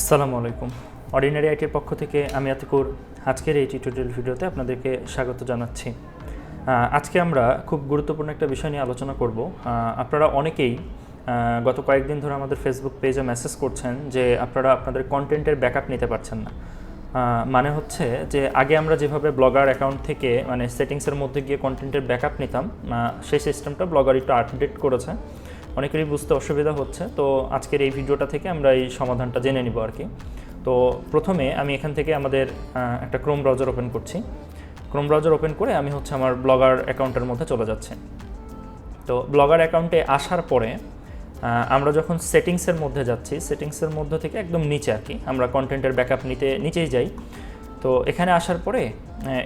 আসসালামু আলাইকুম। অর্ডিনারি আইটির পক্ষ থেকে আমি আতিকুর। আজকের এই টিউটোরিয়াল ভিডিওতে আপনাদেরকে স্বাগত জানাচ্ছি। আজকে আমরা খুব গুরুত্বপূর্ণ একটা বিষয় নিয়ে আলোচনা করব। আপনারা অনেকেই গত কয়েকদিন ধরে আমাদের ফেসবুক পেজে মেসেজ করছেন যে আপনারা আপনাদের কন্টেন্টের ব্যাকআপ নিতে পারছেন না। মানে হচ্ছে যে আগে আমরা যেভাবে ব্লগার অ্যাকাউন্ট থেকে মানে সেটিংসের মধ্যে গিয়ে কন্টেন্টের ব্যাকআপ নিতাম সেই সিস্টেমটা ব্লগার একটু আপডেট করেছে। অনেকেরই বুঝতে অসুবিধা হচ্ছে। তো আজকের এই ভিডিওটা থেকে আমরা এই সমাধানটা জেনে নিব আর কি। তো প্রথমে আমি এখান থেকে আমাদের একটা ক্রোম ব্রাউজার ওপেন করছি। ক্রোম ব্রাউজার ওপেন করে আমি হচ্ছে আমার ব্লগার অ্যাকাউন্টের মধ্যে চলে যাচ্ছে। তো ব্লগার অ্যাকাউন্টে আসার পরে আমরা যখন সেটিংসের মধ্যে যাচ্ছি সেটিংসের মধ্যে থেকে একদম নিচে আর কি, আমরা কন্টেন্টের ব্যাকআপ নিতে, নিচেই যাই। তো এখানে আসার পরে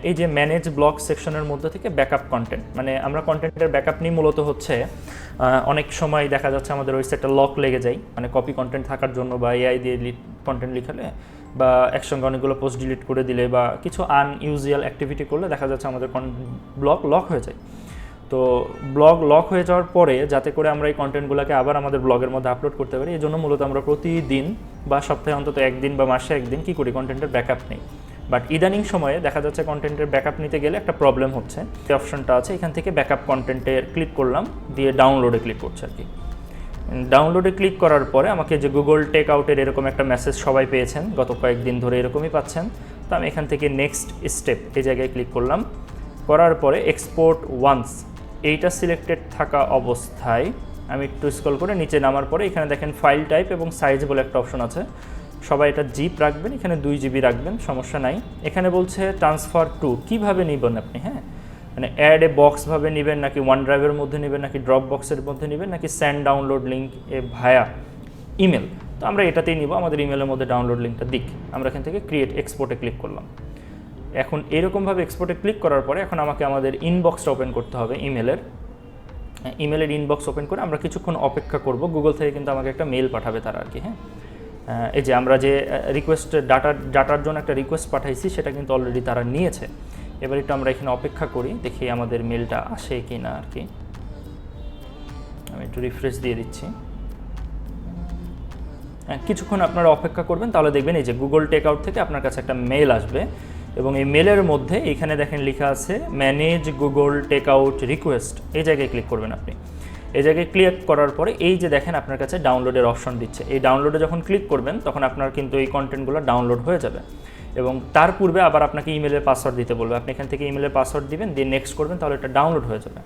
এই যে ম্যানেজ ব্লগ সেকশনের মধ্যে থেকে ব্যাকআপ কন্টেন্ট মানে আমরা কন্টেন্টের ব্যাকআপ নিয়ে মূলত হচ্ছে অনেক সময় দেখা যাচ্ছে আমাদের ওয়েবসাইটটা লক লেগে যায় মানে কপি কন্টেন্ট থাকার জন্য বা এআই দিয়ে কন্টেন্ট লিখালে বা একসঙ্গে অনেকগুলো পোস্ট ডিলিট করে দিলে বা কিছু আনইউজুয়াল অ্যাক্টিভিটি করলে দেখা যাচ্ছে আমাদের ব্লগ লক হয়ে যায়। তো ব্লগ লক হয়ে যাওয়ার পরে যাতে করে আমরা এই কন্টেন্টগুলোকে আবার আমাদের ব্লগের মধ্যে আপলোড করতে পারি, এই জন্য মূলত আমরা প্রতিদিন বা সপ্তাহে অন্তত একদিন বা মাসে একদিন কী করি কন্টেন্টের ব্যাকআপ নেই। বাট ইদানিং সময়ে দেখা যাচ্ছে কন্টেন্টের ব্যাকআপ নিতে গেলে একটা প্রবলেম হচ্ছে। যে অপশনটা আছে, এখান থেকে ব্যাকআপ কন্টেন্টে ক্লিক করলাম, দিয়ে ডাউনলোডে ক্লিক করছে আর কি। ডাউনলোডে ক্লিক করার পরে আমাকে যে গুগল টেক আউটের এরকম একটা মেসেজ সবাই পেয়েছেন, গত কয়েকদিন ধরে এরকমই পাচ্ছেন, তো আমি এখান থেকে নেক্সট স্টেপ এই জায়গায় ক্লিক করলাম। করার পরে এক্সপোর্ট ওয়ান্স এইটা সিলেক্টেড থাকা অবস্থায় আমি একটু স্ক্রল করে নিচে নামার পরে এখানে দেখেন ফাইল টাইপ এবং সাইজ বলে একটা অপশন আছে। সবাই এটা জিপ রাখবেন, এখানে দুই জিবি রাখবেন, সমস্যা নাই। এখানে বলছে ট্রান্সফার টু, কীভাবে নেবেন আপনি হ্যাঁ? মানে অ্যাড এ বক্সভাবে নেবেন, নাকি ওয়ান ড্রাইভের মধ্যে নেবেন, নাকি ড্রপ বক্সের মধ্যে নেবেন, নাকি স্যান্ড ডাউনলোড লিঙ্ক এ ভায়া ইমেল তো আমরা এটাতেই নিব, আমাদের ইমেলের মধ্যে ডাউনলোড লিঙ্কটা দিক। আমরা এখান থেকে ক্রিয়েট এক্সপোর্টে ক্লিক করলাম। এখন এরকমভাবে এক্সপোর্টে ক্লিক করার পরে এখন আমাকে আমাদের ইনবক্সটা ওপেন করতে হবে ইমেলের ইমেলের ইনবক্স ওপেন করে আমরা কিছুক্ষণ অপেক্ষা করব। গুগল থেকে কিন্তু আমাকে একটা মেল পাঠাবে তারা আর কি হ্যাঁ? এই যে আমরা যে রিকোয়েস্ট ডাটার ডাটার জন্য একটা রিকোয়েস্ট পাঠাইছি সেটা কিন্তু অলরেডি তারা নিয়েছে। এবার একটু আমরা এখানে অপেক্ষা করি দেখি আমাদের মেলটা আসে কি না আর কি। আমি একটু রিফ্রেশ দিয়ে দিচ্ছি। হ্যাঁ, কিছুক্ষণ আপনারা অপেক্ষা করবেন তাহলে দেখবেন এই যে গুগল টেক আউট থেকে আপনার কাছে একটা মেল আসবে। এবং এই মেলের মধ্যে এখানে দেখেন লেখা আছে manage Google take out request এই জায়গায় ক্লিক করবেন আপনি। এই জায়গায় ক্লিক করার পরে এই যে দেখেন আপনার কাছে ডাউনলোডের অপশন দিচ্ছে। এই ডাউনলোডে যখন ক্লিক করবেন, তখন আপনার কিন্তু এই কন্টেন্টগুলো ডাউনলোড হয়ে যাবে। এবং তার পূর্বে আবার আপনাকে ইমেলের পাসওয়ার্ড দিতে বলবে। আপনি এখান থেকে ইমেলের পাসওয়ার্ড দিবেন, দিয়ে নেক্সট করবেন, তাহলে এটা ডাউনলোড হয়ে যাবে।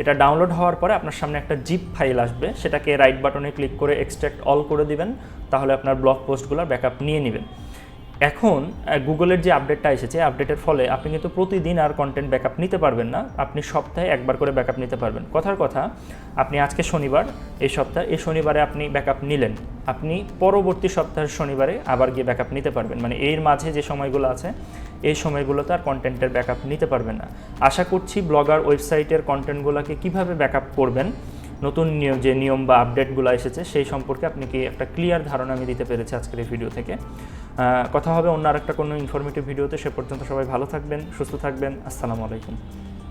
এটা ডাউনলোড হওয়ার পরে আপনার সামনে একটা জিপ ফাইল আসবে। সেটাকে রাইট বাটনে ক্লিক করে এক্সট্রাক্ট অল করে দিবেন। তাহলে আপনার ব্লগ পোস্টগুলোর ব্যাকআপ নিয়ে নেবেন। এখন গুগলের যে আপডেটটা এসেছে আপডেটের ফলে আপনি কিন্তু প্রতিদিন আর কন্টেন্ট ব্যাকআপ নিতে পারবেন না। আপনি সপ্তাহে একবার করে ব্যাকআপ নিতে পারবেন। কথার কথা, আপনি আজকে শনিবার, এই সপ্তাহে, এই শনিবারে আপনি ব্যাকআপ নিলেন। আপনি পরবর্তী সপ্তাহের শনিবারে আবার গিয়ে ব্যাকআপ নিতে পারবেন। মানে এর মাঝে যে সময়গুলো আছে, এই সময়গুলোতে আর কন্টেন্টের ব্যাকআপ নিতে পারবেন না। আশা করছি ব্লগার ওয়েবসাইটের কন্টেন্টগুলোকে কীভাবে ব্যাকআপ করবেন নতুন নিয়ম, যে নিয়ম বা আপডেটগুলো এসেছে, সেই সম্পর্কে আপনি কি একটা ক্লিয়ার ধারণা আমি দিতে পেরেছি আজকের এই ভিডিও থেকে। কথা হবে অন্য আরেকটা কোনো ইনফরমেটিভ ভিডিওতে সে পর্যন্ত সবাই ভালো থাকবেন, সুস্থ থাকবেন। আসসালামু আলাইকুম।